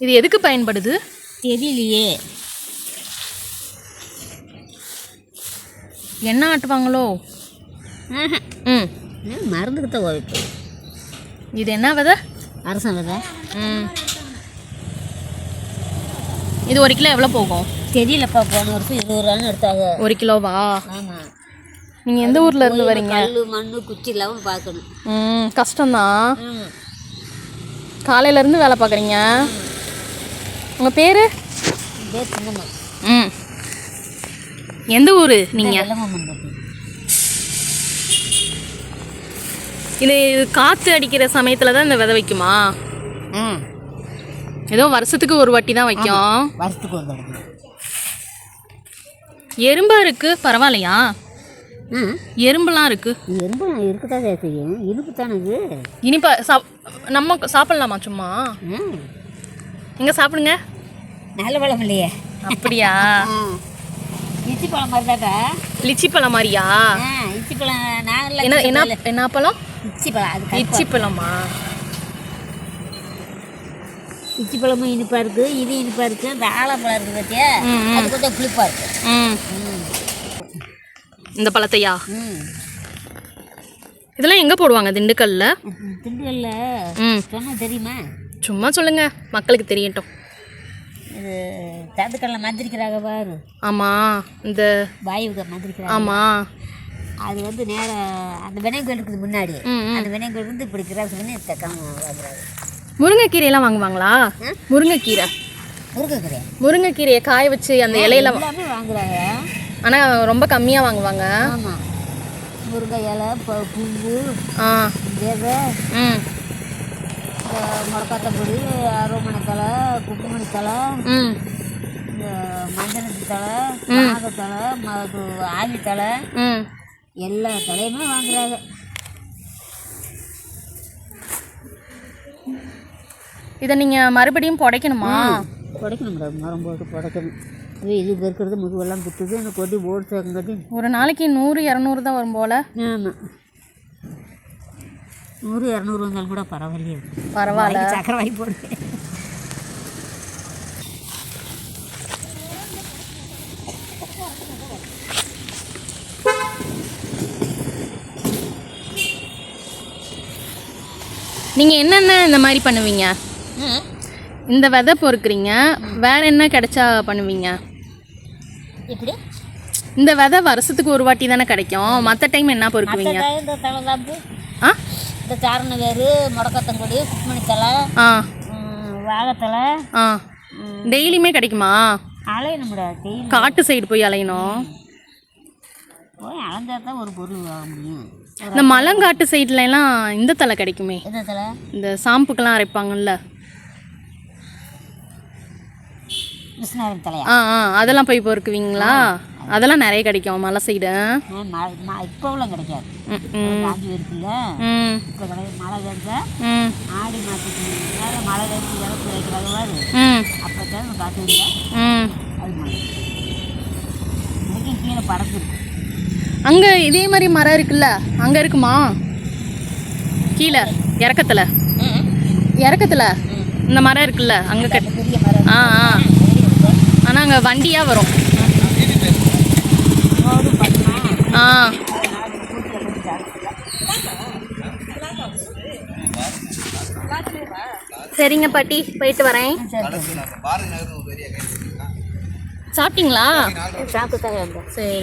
இது எதுக்கு பயன்படுது? தெரியலையே. என்ன ஆட்டுவாங்களோ. ம். மருந்துக்கு தான் இது என்ன விதை? அரசன் விதை. ம். இது ஒரு கிலோ எவ்வளோ போகும்? தெரியலப்பா போன வருஷம் இருபது ரூபான்னு எடுத்தாங்க. ஒரு கிலோவா? ஆமாம் நீங்கள் எந்த ஊரில் இருந்து வரீங்க? கல் மண் குச்சி இல்லாமல் பார்க்கணும். ம் கஷ்டம்தான். ம் காலையிலேருந்து வேலை பார்க்குறீங்க? உங்கள் பேர்? ம். எந்த ஊர் நீங்கள் இது காற்று அடிக்கிற சமயத்தில் தான் இந்த விதை வைக்குமா? ஆ ஏதோ வருஷத்துக்கு ஒரு வாட்டி தான் வைக்கும். வருஷத்துக்கு ஒரு தடவை. எறும்பா இருக்கு பரவாயில்லையா? ஆ எறும்புலாம் இருக்கு. எறும்பு இருக்கதான் செய்யும். இனிப்பு தானே இது? இனிப்பா சாப் நம்ம சாப்பிட்லாமா சும்மா? ஆ இங்கே சாப்பிடுங்க. நல்ல பழம் இல்லையே. அப்படியா? ஆ. இச்சி பழம் மாதிரி தாட்டா லிச்சி பழம் மாதிரியா? ஆ இச்சி பழம் நாங்களாம் என்ன என்ன என்ன பழம்? இச்சி பழம் அது லிச்சி பழமா? இச்சி பழமும் இனிப்பாக இருக்குது இது இனிப்பாக இருக்குது இந்த ஆலப்பழம் இருக்குது பார்த்தியா. அது கொஞ்சம் புளிப்பாக இருக்குது இந்த பழத்தையா? இதெல்லாம் எங்கே போடுவாங்க திண்டுக்கல்ல? திண்டுக்கல்ல? சொன்னால் தெரியுமா? சும்மா சொல்லுங்க. மக்களுக்கு தெரியட்டும். இது தந்துக்கல்ல மந்திரிக்கிறாங்க பாரு. ஆமாம் இந்த வாயுக மந்திரிக்கிறாங்க. ஆமாம் அது வந்து நேராக அந்த வினைகள் இருக்குது முன்னாடி. அந்த வினைகள் வந்து இப்படி கிராஸ் பண்ணி தக்காம வாங்குறாங்க முருங்கைக்கீரையெல்லாம் வாங்குவாங்களா? முருங்கைக்கீரை. முருங்கைக்கீரை? முருங்கைக்கீரையை காய வச்சு அந்த இலையில வாங்குறாங்க. ஆனால் ரொம்ப கம்மியாக வாங்குவாங்க. ஆமாம் முருங்கை இலை ப ஆ. விதை ம். இந்த முடக்காத்தப்பொடி அருவமனை தலை குக்குமணி தலை ம். இந்த மஞ்சனத்து தலை ஆவி தலை எல்லா தலையுமே வாங்குறாங்க. இதை நீங்கள் மறுபடியும் புடைக்கணுமா? புடைக்கணும் மரம் போட்டு புடைக்கணும். இது இது பெருக்கிறது முதுவெல்லாம் குத்துது அந்த கொடி ஓடு சேர்க்கங்காட்டி ஒரு நாளைக்கு நூறு இரநூறு தான் வரும் போல். ஆமாம் நூறு இரநூறு வந்தாலும் கூட பரவாயில்லையே. பரவாயில்ல. சக்கரை வாங்கி நீங்கள் என்னென்ன இந்த மாதிரி பண்ணுவீங்க? இந்த விதை பொறுக்குறீங்க. வேற என்ன கிடைச்சா பண்ணுவீங்க? எப்படி? இந்த விதை வருஷத்துக்கு ஒரு வாட்டி தானே கிடைக்கும். மற்ற டைம் என்ன பொறுக்குவீங்க? ஆ? இந்த சாரண வேறு முடக்கத்தங்கொடி குக்குமணி தலை ஆ. டெய்லியுமே கிடைக்குமா? அலையணும் தேயில் காட்டு சைடு போய் அலையணும். போய் அளந்தா தான் ஒரு பொருள் வாங்க முடியும். இந்த மலங்காட்டு சைடுல எல்லாம் இந்த தலை கிடைக்குமே. எந்த தலை இந்த சாம்புக்கெல்லாம் அரைப்பாங்கல்ல. தலையா ஆ ஆ. அதெல்லாம் போய் பொறுக்குவீங்களா? அதெல்லாம் நிறைய கிடைக்கும் மலை சைடு இப்போவெல்லாம் கிடைக்காது. காஞ்சி இருக்குல்ல? இப்போ கிடையாது மழை பெஞ்சா ஆடி மாதத்துக்கு மழை பெஞ்சு இறப்பு ம். அப்போ தான் ம். அது கீழே பறக்குது அங்கே இதே மாதிரி மரம் இருக்குல்ல? அங்கே இருக்குமா? கீழே இறக்கத்தில். இறக்கத்தில்? இந்த மரம் இருக்குல்ல அங்கே கட் பெரிய மரம். ஆ ஆ. ஆனால் அங்கே வண்டியாக வரும். ஆ. சரிங்க பாட்டி போயிட்டு வரேன். சாப்பிட்டீங்களா? சாப்பிட்டு சரி.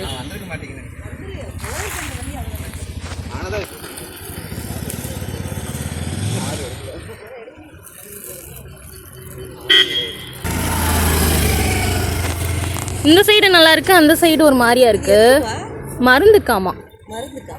இந்த சைடு நல்லா இருக்கு அந்த சைடு ஒரு மாதிரியா இருக்கு. மருந்துக்காமா? மருந்துக்கா?